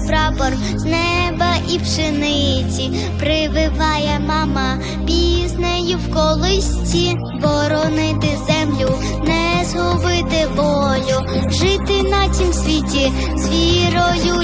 прапор з неба і пшениці, прививає мама піснею в колисці, боронити землю, не згубити волю, жити на цім світі з вірою,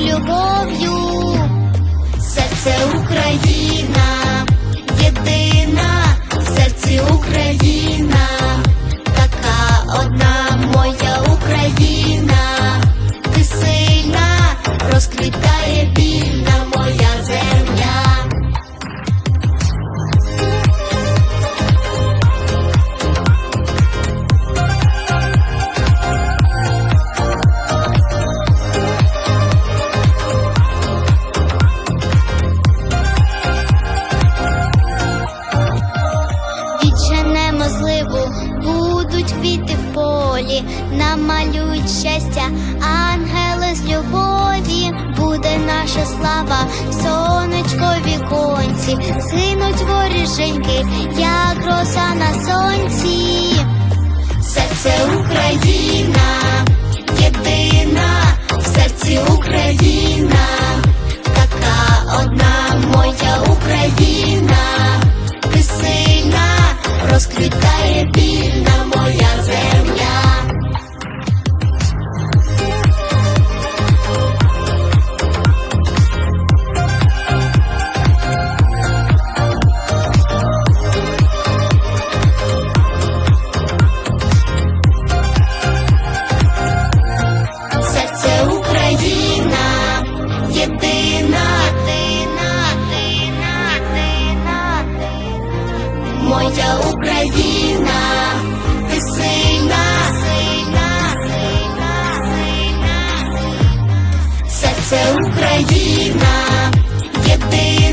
будуть квіти в полі, намалюють щастя, ангели з любові, буде наша слава, сонечко віконці, згинуть воріженьки, як роса на сонці. це Україна, єдина.